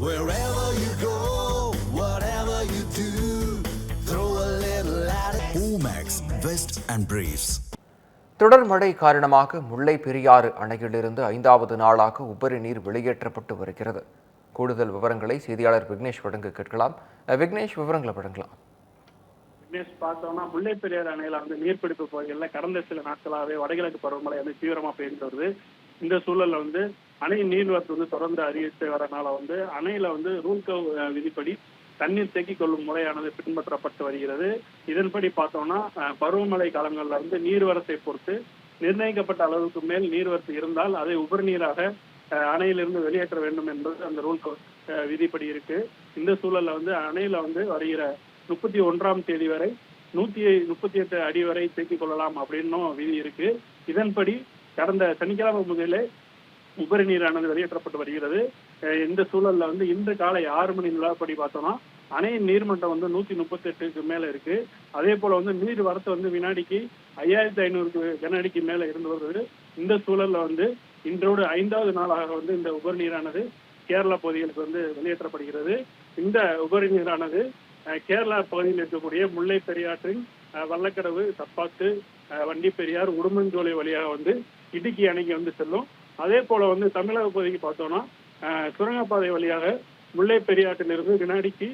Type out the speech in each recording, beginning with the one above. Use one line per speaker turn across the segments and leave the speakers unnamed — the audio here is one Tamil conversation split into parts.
Wherever you go, whatever you do, throw a little at it. Omax, Vest and Briefs.
தொடர் மழை காரணமாக முல்லை பெரியாறு அணையிலிருந்து ஐந்தாவது நாளாக உபரி நீர் வெளியேற்றப்பட்டு வருகிறது கூடுதல் விவரங்களை செய்தியாளர் விக்னேஷ் வழங்க கேட்கலாம் விக்னேஷ் விவரங்களை வழங்கலாம்
விக்னேஷ் பார்த்தோம்னா முல்லை பெரியாறு அணையில வந்து நீர்பிடிப்பு பகுதிகளில் கடந்த சில நாட்களாகவே வடகிழக்கு பருவமழை வந்து தீவிரமா பெய்து வருது இந்த சூழல்ல வந்து அணையின் நீர்வரத்து வந்து தொடர்ந்து அதிகரித்து வரனால வந்து அணையில வந்து ரூல் கவ் விதிப்படி தண்ணீர் தேக்கிக் கொள்ளும் முறையானது பின்பற்றப்பட்டு வருகிறது. இதன்படி பார்த்தோம்னா பருவமழை காலங்களில் வந்து நீர்வரத்தை பொறுத்து நிர்ணயிக்கப்பட்ட அளவுக்கு மேல் நீர்வரத்து இருந்தால் அதை உபரிநீராக அணையிலிருந்து வெளியேற்ற வேண்டும் என்பது அந்த ரூல் விதிப்படி இருக்கு. இந்த சூழல்ல வந்து அணையில வந்து வருகிற முப்பத்தி ஒன்றாம் தேதி வரை நூத்தி முப்பத்தி எட்டு அடி வரை தேக்கிக் கொள்ளலாம் அப்படின்னும் விதி இருக்கு. இதன்படி கடந்த சனிக்கிழமை முதலே உபரி நீரானது வெளியேற்றப்பட்டு வருகிறது. இந்த சூழல்ல வந்து இன்று காலை ஆறு மணி நிலவரப்படி பார்த்தோம்னா அணையின் நீர்மட்டம் வந்து நூத்தி முப்பத்தி எட்டுக்கு மேல இருக்கு. அதே போல வந்து நீர் வரத்து வந்து வினாடிக்கு ஐயாயிரத்தி ஐநூறு கனஅடிக்கு மேல இருந்து வருது இந்த சூழல்ல வந்து இன்றோடு ஐந்தாவது நாளாக வந்து இந்த உபரி நீரானது கேரளா பகுதிகளுக்கு வந்து வெளியேற்றப்படுகிறது. இந்த உபரி நீரானது கேரளா பகுதியில் இருக்கக்கூடிய முல்லை பெரியாற்றின் வல்லக்கடவு தப்பாத்து வண்டி பெரியார் உடுமஞ்சோலை வழியாக வந்து இடுக்கி அணைக்கு வந்து செல்லும். அதே போல வந்து தமிழக பகுதிக்கு பார்த்தோம்னா அஹ், சுரங்கப்பாதை வழியாக முல்லை பெரியாற்றிலிருந்து வினாடிக்கு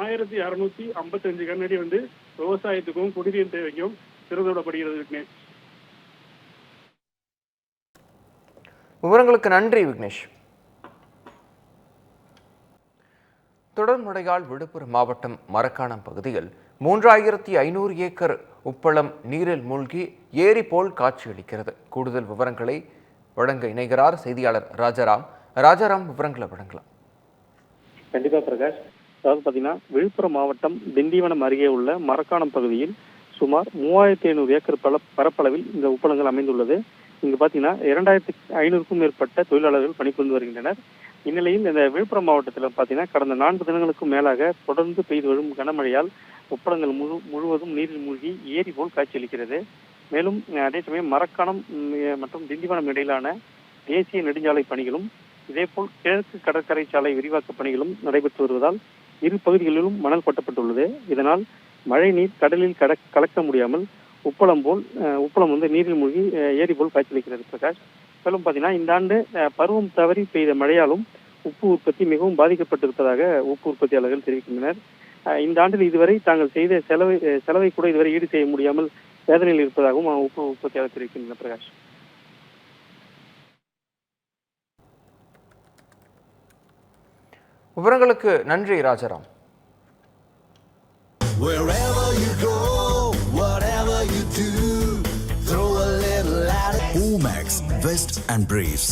ஆயிரத்தி அறுநூத்தி ஐம்பத்தஞ்சு கண்ணடி வந்து விவசாயத்துக்கும் குடிநீர் தேவைக்கும் திறந்துவிடப்படுகிறது விக்னேஷ்.
விவரங்களுக்கு நன்றி விக்னேஷ். தொடர்முடையால் விழுப்புரம் மாவட்டம் மரக்காணம் பகுதியில் மூன்றாயிரத்தி ஐநூறு ஏக்கர் உப்பளம் நீரில் மூழ்கி ஏரி போல் காட்சியளிக்கிறது. கூடுதல் விவரங்களை வழங்க இணைகிறார் செய்தியாளர் ராஜாராம். ராஜாராம் விவரங்களை வழங்கலாம்.
கண்டிப்பா பிரகாஷ். அதாவது பாத்தீங்கன்னா விழுப்புரம் மாவட்டம் திண்டிவனம் அருகே உள்ள மரக்காணம் பகுதியில் சுமார் மூவாயிரத்தி ஐநூறு ஏக்கர் பல பரப்பளவில் இந்த உப்பளங்கள் அமைந்துள்ளது. இங்கு பாத்தீங்கன்னா இரண்டாயிரத்தி ஐநூறுக்கும் மேற்பட்ட தொழிலாளர்கள் பணிபுரிந்து வருகின்றனர். இந்நிலையில் இந்த விழுப்புரம் மாவட்டத்தில் பாத்தீங்கன்னா கடந்த நான்கு தினங்களுக்கும் மேலாக தொடர்ந்து பெய்து வரும் கனமழையால் உப்பளங்கள் முழு முழுவதும் நீரில் மூழ்கி ஏரி போல் காட்சியளிக்கிறது. மேலும் அதே சமயம் மரக்காணம் மற்றும் திண்டிவனம் இடையிலான தேசிய நெடுஞ்சாலை பணிகளும் இதேபோல் கிழக்கு கடற்கரை சாலை விரிவாக்க பணிகளும் நடைபெற்று வருவதால் இரு பகுதிகளிலும் மணல் கொட்டப்பட்டுள்ளது. இதனால் மழை நீர் கடலில் கட கலக்க முடியாமல் உப்பளம் போல் உப்பளம் வந்து நீரில் மூழ்கி ஏரி போல் காய்ச்சலிக்கிறது பிரகாஷ். மேலும் பார்த்தீங்கன்னா இந்த ஆண்டு பருவம் தவறி பெய்த மழையாலும் உப்பு உற்பத்தி மிகவும் பாதிக்கப்பட்டிருப்பதாக உப்பு உற்பத்தியாளர்கள் தெரிவிக்கின்றனர். இந்த ஆண்டில் இதுவரை தாங்கள் செய்த செலவை செலவை கூட இதுவரை ஈடு செய்ய முடியாமல் வேதனையில் இருப்பதாகவும் உப்பு உற்பத்தியாளர் தெரிவிக்கின்றனர் பிரகாஷ்
விவரங்களுக்கு நன்றி Rajaram
Wherever you go, whatever you do, throw a little at it. Omax, Vest and Briefs.